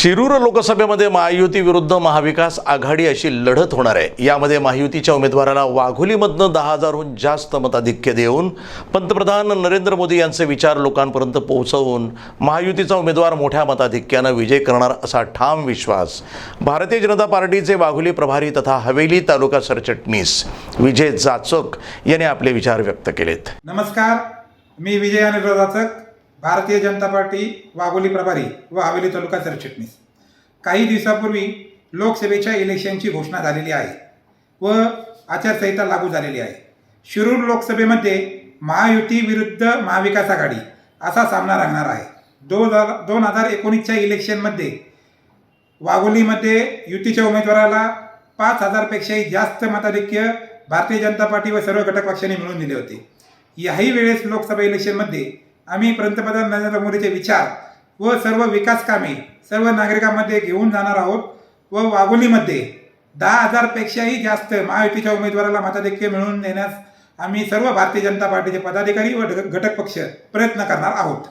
शिरूर लोकसभेमध्ये महायुती विरुद्ध महाविकास आघाडी अशी लढत होणार आहे. यामध्ये महायुतीच्या उमेदवाराला वाघोलीमधनं दहा हजारहून जास्त मताधिक्य देऊन पंतप्रधान नरेंद्र मोदी यांचे विचार लोकांपर्यंत पोहोचवून महायुतीचा उमेदवार मोठ्या मताधिक्यानं विजय करणार असा ठाम विश्वास. भारतीय जनता पार्टीचे वाघोली प्रभारी तथा हवेली तालुका सरचिटणीस विजय जाचक यांनी आपले विचार व्यक्त केलेत. नमस्कार मी विजय जाचक भारतीय जनता पार्टी वाघोली प्रभारी व हवेली तालुका सरचिटणीस. काही दिवसापूर्वी लोकसभेच्या इलेक्शनची घोषणा झालेली आहे व आचारसंहिता लागू झालेली आहे. शिरूर लोकसभेमध्ये महायुती विरुद्ध महाविकास आघाडी असा सामना रंगणार आहे. दोन हजार दोन हजार एकोणीसच्या इलेक्शनमध्ये वाघोलीमध्ये युतीच्या उमेदवाराला पाच हजारपेक्षाही जास्त मताधिक्य भारतीय जनता पार्टी व सर्व घटक पक्षांनी मिळून दिले होते. याही वेळेस लोकसभा इलेक्शनमध्ये आम्ही पंतप्रधान नरेंद्र मोदीचे विचार व सर्व विकास कामे सर्व नागरिकांमध्ये घेऊन जाणार आहोत व वाघोलीमध्ये दहा हजारपेक्षाही जास्त महायुतीच्या उमेदवाराला मताधिक्य मिळवून देण्यास आम्ही सर्व भारतीय जनता पार्टीचे पदाधिकारी व घटक पक्ष प्रयत्न करणार आहोत.